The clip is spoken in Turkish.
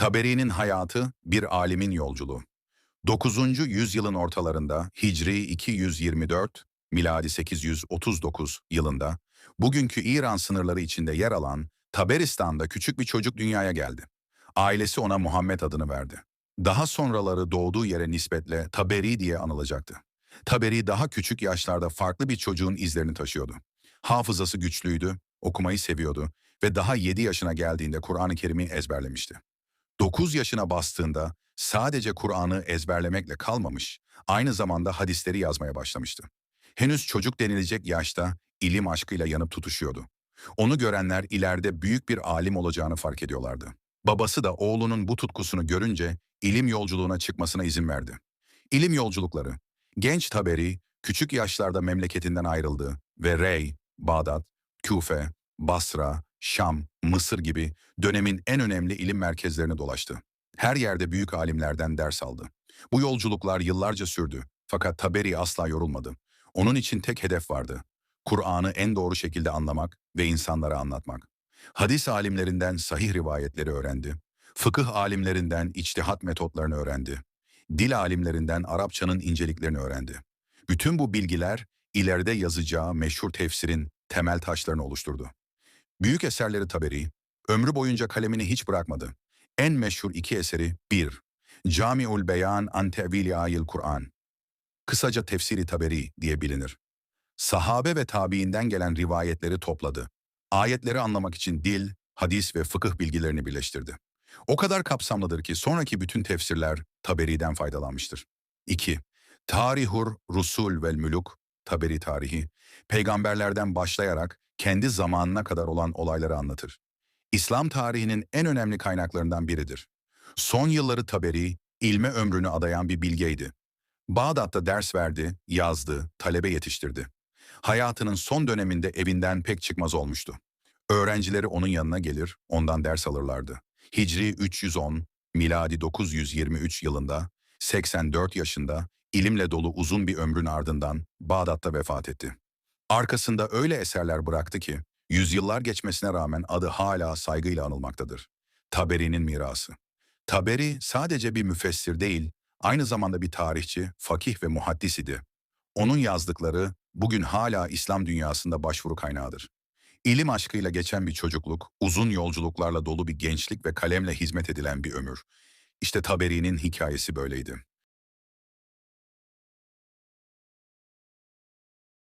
Taberi'nin hayatı bir alimin yolculuğu. 9. yüzyılın ortalarında Hicri 224, miladi 839 yılında bugünkü İran sınırları içinde yer alan Taberistan'da küçük bir çocuk dünyaya geldi. Ailesi ona Muhammed adını verdi. Daha sonraları doğduğu yere nispetle Taberi diye anılacaktı. Taberi daha küçük yaşlarda farklı bir çocuğun izlerini taşıyordu. Hafızası güçlüydü, okumayı seviyordu ve daha 7 yaşına geldiğinde Kur'an-ı Kerim'i ezberlemişti. 9 yaşına bastığında sadece Kur'an'ı ezberlemekle kalmamış, aynı zamanda hadisleri yazmaya başlamıştı. Henüz çocuk denilecek yaşta ilim aşkıyla yanıp tutuşuyordu. Onu görenler ileride büyük bir alim olacağını fark ediyorlardı. Babası da oğlunun bu tutkusunu görünce ilim yolculuğuna çıkmasına izin verdi. İlim yolculukları. Genç Taberi küçük yaşlarda memleketinden ayrıldı ve Rey, Bağdat, Küfe, Basra, Şam, Mısır gibi dönemin en önemli ilim merkezlerini dolaştı. Her yerde büyük alimlerden ders aldı. Bu yolculuklar yıllarca sürdü fakat Taberi asla yorulmadı. Onun için tek hedef vardı. Kur'an'ı en doğru şekilde anlamak ve insanlara anlatmak. Hadis alimlerinden sahih rivayetleri öğrendi. Fıkıh alimlerinden içtihat metotlarını öğrendi. Dil alimlerinden Arapçanın inceliklerini öğrendi. Bütün bu bilgiler ileride yazacağı meşhur tefsirin temel taşlarını oluşturdu. Büyük eserleri Taberi, ömrü boyunca kalemini hiç bırakmadı. En meşhur iki eseri 1. Cami'ul Beyan an Tevili Ayil Kur'an. Kısaca Tefsiri Taberi diye bilinir. Sahabe ve tabiinden gelen rivayetleri topladı. Ayetleri anlamak için dil, hadis ve fıkıh bilgilerini birleştirdi. O kadar kapsamlıdır ki sonraki bütün tefsirler Taberi'den faydalanmıştır. 2. Tarihur Rusul vel Müluk, Taberi tarihi, peygamberlerden başlayarak kendi zamanına kadar olan olayları anlatır. İslam tarihinin en önemli kaynaklarından biridir. Son yılları Taberi, ilme ömrünü adayan bir bilgeydi. Bağdat'ta ders verdi, yazdı, talebe yetiştirdi. Hayatının son döneminde evinden pek çıkmaz olmuştu. Öğrencileri onun yanına gelir, ondan ders alırlardı. Hicri 310, miladi 923 yılında, 84 yaşında, ilimle dolu uzun bir ömrün ardından Bağdat'ta vefat etti. Arkasında öyle eserler bıraktı ki, yüzyıllar geçmesine rağmen adı hala saygıyla anılmaktadır. Taberi'nin mirası. Taberi sadece bir müfessir değil, aynı zamanda bir tarihçi, fakih ve muhaddis idi. Onun yazdıkları bugün hala İslam dünyasında başvuru kaynağıdır. İlim aşkıyla geçen bir çocukluk, uzun yolculuklarla dolu bir gençlik ve kalemle hizmet edilen bir ömür. İşte Taberi'nin hikayesi böyleydi.